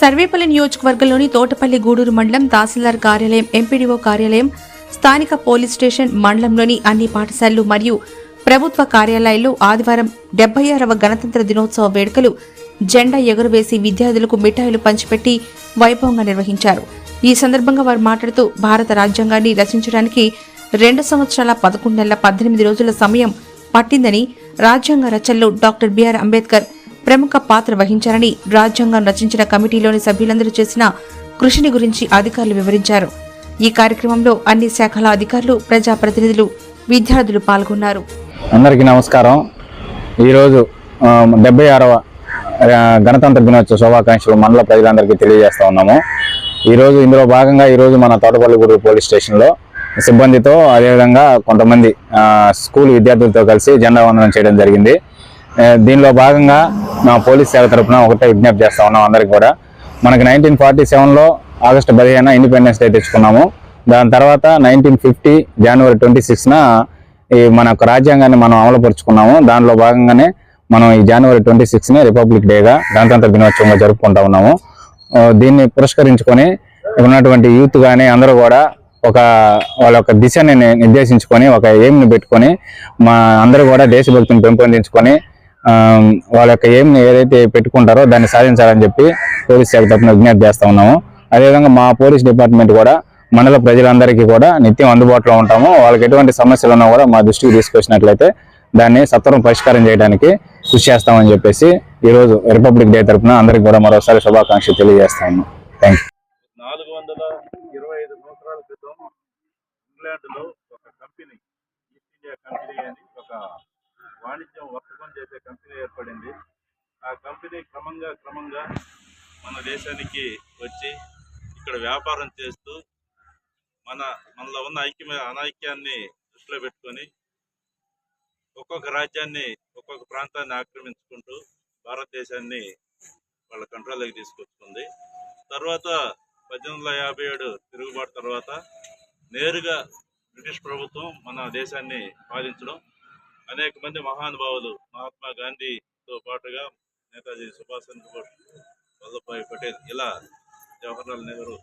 సర్వేపల్లి నియోజకవర్గంలోని తోటపల్లి గూడూరు మండలం తహసీల్దార్ కార్యాలయం ఎంపీడీఓ కార్యాలయం స్థానిక పోలీస్ స్టేషన్ మండలంలోని అన్ని పాఠశాలలు మరియు ప్రభుత్వ కార్యాలయాల్లో ఆదివారం డెబ్బై ఆరవ గణతంత్ర దినోత్సవ వేడుకలు జెండా ఎగురవేసి విద్యార్థులకు మిఠాయిలు పంచిపెట్టి వైభవంగా నిర్వహించారు. ఈ సందర్భంగా వారు మాట్లాడుతూ భారత రాజ్యాంగాన్ని రచించడానికి రెండు సంవత్సరాల పదకొండు నెలల పద్దెనిమిది రోజుల సమయం పట్టిందని రాజ్యాంగ రచనలో డాక్టర్ బిఆర్ అంబేద్కర్ ప్రముఖ పాత్ర వహించారని రాజ్యాంగం రచించిన కమిటీలోని సభ్యులందరూ చేసిన కృషిని గురించి అధికారులు వివరించారు. ఈ కార్యక్రమంలో అన్ని శాఖల అధికారులు ప్రజాప్రతినిధులు విద్యార్థులు పాల్గొన్నారు. అందరికీ నమస్కారం. ఈరోజు డెబ్బై ఆరవ గణతంత్ర దినోత్సవ శుభాకాంక్షలు మండల ప్రజలందరికీ తెలియజేస్తా ఉన్నాము. ఈరోజు ఇందులో భాగంగా ఈరోజు మన తోటపల్లిగూడూరు పోలీస్ స్టేషన్లో సిబ్బందితో అదేవిధంగా కొంతమంది స్కూల్ విద్యార్థులతో కలిసి జెండా వందనం చేయడం జరిగింది. దీనిలో భాగంగా మా పోలీస్ సేవ తరపున ఒకటే విజ్ఞప్తి చేస్తా ఉన్నాం అందరికి కూడా. మనకి నైన్టీన్ ఫార్టీ సెవెన్లో ఆగస్టు పదిహేను ఇండిపెండెన్స్ డే తెచ్చుకున్నాము. దాని తర్వాత నైన్టీన్ ఫిఫ్టీ జనవరి ట్వంటీ సిక్స్న ఈ మన యొక్క రాజ్యాంగాన్ని మనం అమలుపరుచుకున్నాము. దానిలో భాగంగానే మనం ఈ జనవరి ట్వంటీ సిక్స్ని రిపబ్లిక్ డేగా గణతంత్ర దినోత్సవంగా జరుపుకుంటా ఉన్నాము. దీన్ని పురస్కరించుకొని ఉన్నటువంటి యూత్ కానీ అందరూ కూడా ఒక వాళ్ళ యొక్క దిశని నిర్దేశించుకొని ఒక ఎయిమ్ని పెట్టుకొని మా అందరూ కూడా దేశభక్తిని పెంపొందించుకొని వాళ్ళ యొక్క ఏం ఏదైతే పెట్టుకుంటారో దాన్ని సాధించాలని చెప్పి పోలీస్ శాఖ తరఫున విజ్ఞప్తి చేస్తా ఉన్నాము. అదేవిధంగా మా పోలీస్ డిపార్ట్మెంట్ కూడా మండల ప్రజలందరికీ కూడా నిత్యం అందుబాటులో ఉంటాము. వాళ్ళకి ఎటువంటి సమస్యలు ఉన్నా కూడా మా దృష్టికి తీసుకొచ్చినట్లయితే దాన్ని సత్వరం పరిష్కారం చేయడానికి కృషి చేస్తామని చెప్పేసి ఈరోజు రిపబ్లిక్ డే తరఫున అందరికీ కూడా మరోసారి శుభాకాంక్షలు తెలియజేస్తాము థ్యాంక్ యూ నాలుగు వందల ఇరవై ఐదు సంవత్సరాల క్రితం ఇంగ్లాండ్లో ఒక కంపెనీ ఈస్ట్ ఇండియా కంపెనీ అని ఒక వాణిజ్యం వర్తకం చేసే కంపెనీ ఏర్పడింది. ఆ కంపెనీ క్రమంగా క్రమంగా మన దేశానికి వచ్చి ఇక్కడ వ్యాపారం చేస్తూ మన మనలో ఉన్న ఐక్యమ అనైక్యాన్ని దృష్టిలో పెట్టుకొని ఒక్కొక్క రాజ్యాన్ని ఒక్కొక్క ప్రాంతాన్ని ఆక్రమించుకుంటూ భారతదేశాన్ని వాళ్ళ కంట్రోల్లోకి తీసుకొచ్చుకుంది. తర్వాత పద్దెనిమిది వందల యాభై ఏడు తిరుగుబాటు తర్వాత నేరుగా బ్రిటిష్ ప్రభుత్వం మన దేశాన్ని పాలించడం అనేక మంది మహానుభావులు మహాత్మా గాంధీతో పాటుగా నేతాజీ సుభాష్ చంద్రబోస్ వల్లభాయ్ పటేల్ ఇలా జవహర్లాల్ నెహ్రూ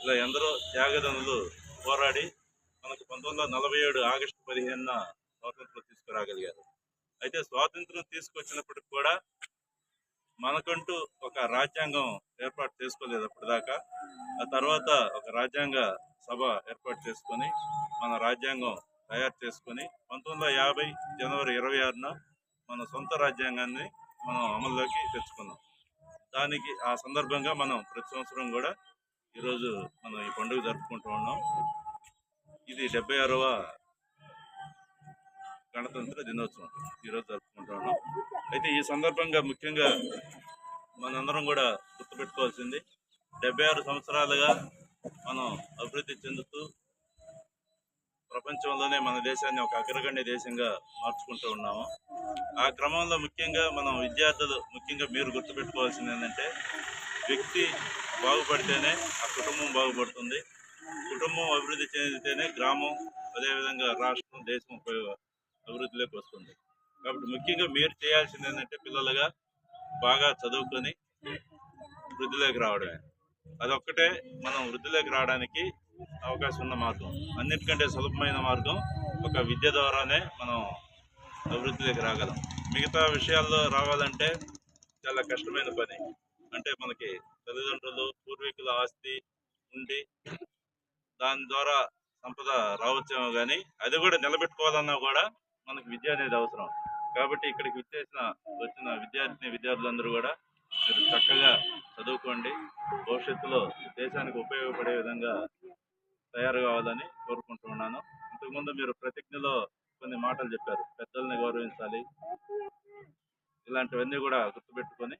ఇలా ఎందరో త్యాగదనులు పోరాడి మనకు పంతొమ్మిది వందల నలభై ఏడు ఆగస్టు పదిహేనున స్వాతంత్రం తీసుకురాగలిగారు. అయితే స్వాతంత్రం తీసుకొచ్చినప్పటికి కూడా మనకంటూ ఒక రాజ్యాంగం ఏర్పాటు చేసుకోలేదు అప్పటిదాకా. ఆ తర్వాత ఒక రాజ్యాంగ సభ ఏర్పాటు చేసుకొని మన రాజ్యాంగం తయారు చేసుకొని పంతొమ్మిది వందల యాభై జనవరి ఇరవై ఆరున మన సొంత రాజ్యాంగాన్ని మనం అమల్లోకి తెచ్చుకున్నాం. దానికి ఆ సందర్భంగా మనం ప్రతి సంవత్సరం కూడా ఈరోజు మనం ఈ పండుగ జరుపుకుంటూ ఉన్నాం. ఇది డెబ్బై ఆరవ గణతంత్ర దినోత్సవం ఈరోజు జరుపుకుంటూ ఉన్నాం. అయితే ఈ సందర్భంగా ముఖ్యంగా మనందరం కూడా గుర్తుపెట్టుకోవాల్సింది డెబ్బై ఆరు సంవత్సరాలుగా మనం అభివృద్ధి చెందుతూ ప్రపంచంలోనే మన దేశాన్ని ఒక అగ్రగణ్య దేశంగా మార్చుకుంటూ ఉన్నాము. ఆ క్రమంలో ముఖ్యంగా మనం విద్యార్థులు ముఖ్యంగా మీరు గుర్తుపెట్టుకోవాల్సింది ఏంటంటే వ్యక్తి బాగుపడితేనే ఆ కుటుంబం బాగుపడుతుంది. కుటుంబం అభివృద్ధి చెందితేనే గ్రామం అదేవిధంగా రాష్ట్రం దేశం ఉపయోగ అభివృద్ధిలోకి వస్తుంది. కాబట్టి ముఖ్యంగా మీరు చేయాల్సింది ఏంటంటే పిల్లలుగా బాగా చదువుకొని వృద్ధిలోకి రావడమే. అదొక్కటే మనం వృద్ధిలోకి రావడానికి అవకాశం ఉన్న మార్గం. అన్నిటికంటే సులభమైన మార్గం ఒక విద్య ద్వారానే మనం అభివృద్ధిలోకి రాగలం. మిగతా విషయాల్లో రావాలంటే చాలా కష్టమైన పని. అంటే మనకి తల్లిదండ్రులు పూర్వీకుల ఆస్తి ఉండి దాని ద్వారా సంపద రావచ్చేమో కానీ అది కూడా నిలబెట్టుకోవాలన్నా కూడా మనకు విద్య అనేది అవసరం. కాబట్టి ఇక్కడికి విచ్చేసిన వచ్చిన విద్యార్థిని విద్యార్థులందరూ కూడా మీరు చక్కగా చదువుకోండి. భవిష్యత్తులో దేశానికి ఉపయోగపడే విధంగా తయారు కావాలని కోరుకుంటున్నాను ఇంతకుముందు మీరు ప్రతిజ్ఞలో కొన్ని మాటలు చెప్పారు. పెద్దల్ని గౌరవించాలి. ఇలాంటివన్నీ కూడా గుర్తుపెట్టుకొని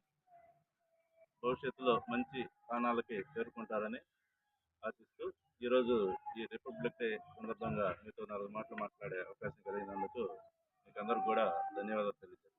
భవిష్యత్తులో మంచి స్థానాలకి చేరుకుంటారని ఆశిస్తూ ఈరోజు ఈ రిపబ్లిక్ డే సందర్భంగా మీతో నాలుగు మాటలు మాట్లాడే అవకాశం కలిగినందుకు మీకు అందరికి కూడా ధన్యవాదాలు తెలియజేస్తాను